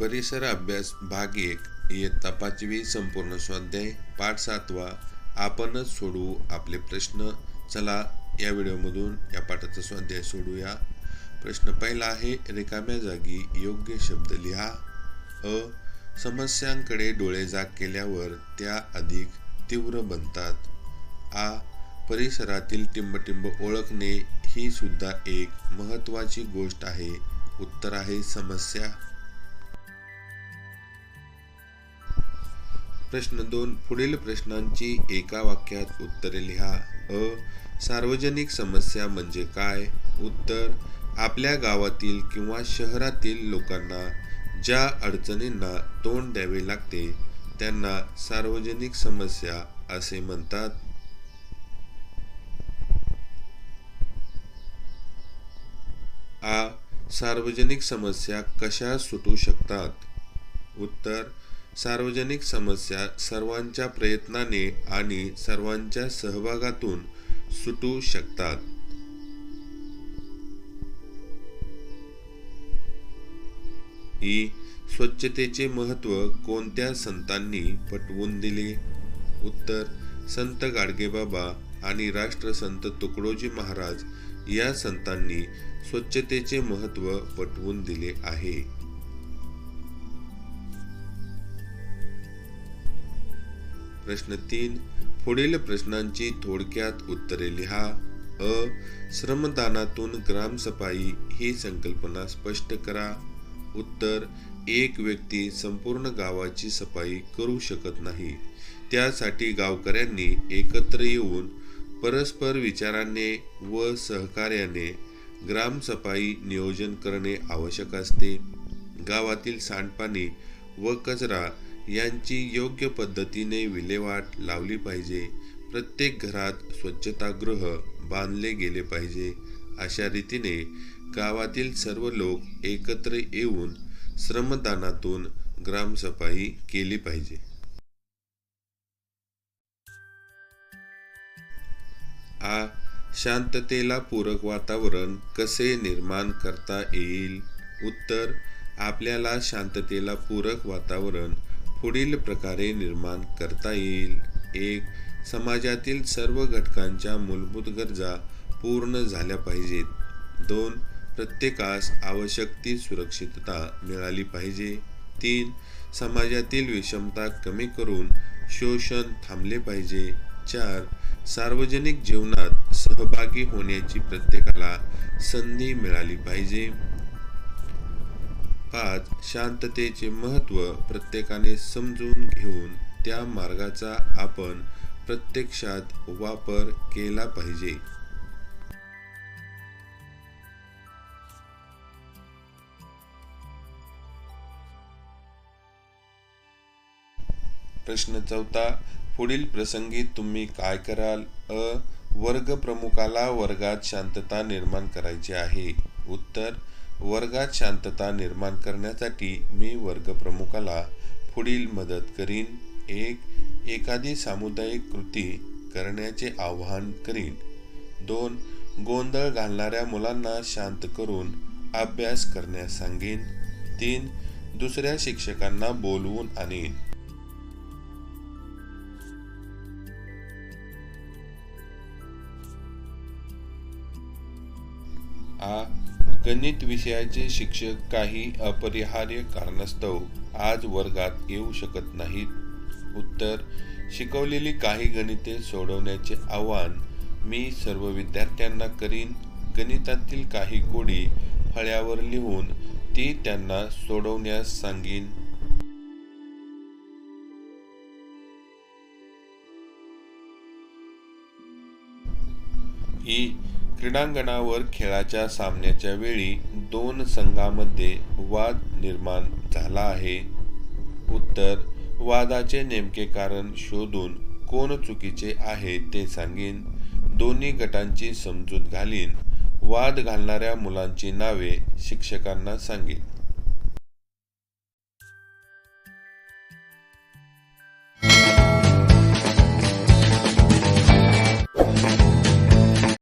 परिसर अभ्यास भाग एक इयत्ता पाचवी संपूर्ण स्वाध्याय पाठ सातवा आपणच सोडवू आपले प्रश्न. चला या व्हिडिओमधून या पाठाचा स्वाध्याय सोडूया. प्रश्न पहिला आहे रिकाम्या जागी योग्य शब्द लिहा. अ. समस्यांकडे डोळे जाग केल्यावर त्या अधिक तीव्र बनतात. आ. परिसरातील टिंबटिंब ओळखणे ही सुद्धा एक महत्त्वाची गोष्ट आहे. उत्तर आहे समस्या. प्रश्न दोन पुढील प्रश्नांची एका वाक्यात उत्तरे लिहा. अ. सार्वजनिक समस्या म्हणजे काय? उत्तर आपल्या गावातील किंवा शहरातील लोकांना ज्या अडचणींना तोंड द्यावे लागते त्यांना सार्वजनिक समस्या असे म्हणतात. आ. सार्वजनिक समस्या कशा सुटू शकतात? उत्तर सार्वजनिक समस्या सर्वांच्या प्रयत्नाने आणि सर्वांच्या सहभागातून सुटू शकतात. ई. स्वच्छतेचे महत्त्व कोणत्या संतांनी पटवून दिले? उत्तर संत गाडगेबाबा आणि राष्ट्रसंत तुकडोजी महाराज या संतांनी स्वच्छतेचे महत्त्व पटवून दिले आहे. प्रश्न तीन पुढील प्रश्नांची थोडक्यात उत्तरे लिहा. अ श्रमदानातून ग्रामसफाई ही संकल्पना स्पष्ट करा. उत्तर एक व्यक्ती संपूर्ण गावाची सफाई करू शकत नाही. त्यासाठी गावकऱ्यांनी एकत्र येऊन परस्पर विचाराने व सहकार्याने ग्रामसफाई नियोजन करणे आवश्यक असते. गावातील सांडपाणी व कचरा यांची योग्य पद्धतीने विल्हेवाट लावली पाहिजे. प्रत्येक घरात स्वच्छतागृह बांधले गेले पाहिजे. अशा रीतीने गावातील सर्व लोक एकत्र येऊन श्रमदानातून ग्रामसफाई केली पाहिजे. आ शांततेला पूरक वातावरण कसे निर्माण करता येईल? उत्तर आपल्याला शांततेला पूरक वातावरण पुढील प्रकारे निर्माण करता येईल. एक समाजातील सर्व घटकांच्या मूलभूत गरजा पूर्ण झाल्या पाहिजेत. दोन प्रत्येकास आवश्यक ती सुरक्षितता मिळाली पाहिजे. तीन समाजातील विषमता कमी करून शोषण थांबले पाहिजे. चार सार्वजनिक जीवनात सहभागी होण्याची प्रत्येकाला संधी मिळाली पाहिजे. आज शांततेचे महत्त्व प्रत्येकाने समजून घेऊन त्या मार्गाचा आपण प्रत्यक्षात वापर केला पाहिजे. प्रश्न चौथा पुढील प्रसंगी तुम्ही काय कराल? अ वर्ग प्रमुखाला वर्गात शांतता निर्माण करायची आहे. उत्तर वर्गात शांतता निर्माण करण्यासाठी मी वर्ग प्रमुखाला पुढील मदत करीन. एक एखादी सामुदायिक कृती करण्याचे आवाहन करीन. दोन गोंधळ घालणाऱ्या मुलांना शांत करून अभ्यास करण्यास सांगेन. तीन दुसऱ्या शिक्षकांना बोलवून आणीन. आ गणित विषयाचे शिक्षक काही अपरिहार्य कारणास्तव आज वर्गात येऊ शकत नाहीत. उत्तर शिकवलेली काही गणिते सोडवण्याचे आव्हान मी सर्व विद्यार्थ्यांना करीन. गणितातील काही कोडी फळ्यावर लिहून ती त्यांना सोडवण्यास सांगीन. ही क्रीडांगणावर खेळाच्या सामन्याच्या वेळी दोन संघामध्ये वाद निर्माण झाला आहे. उत्तर वादाचे नेमके कारण शोधून कोण चुकीचे आहे ते सांगेन. दोन्ही गटांची समजूत घालीन. वाद घालणाऱ्या मुलांची नावे शिक्षकांना सांगेन.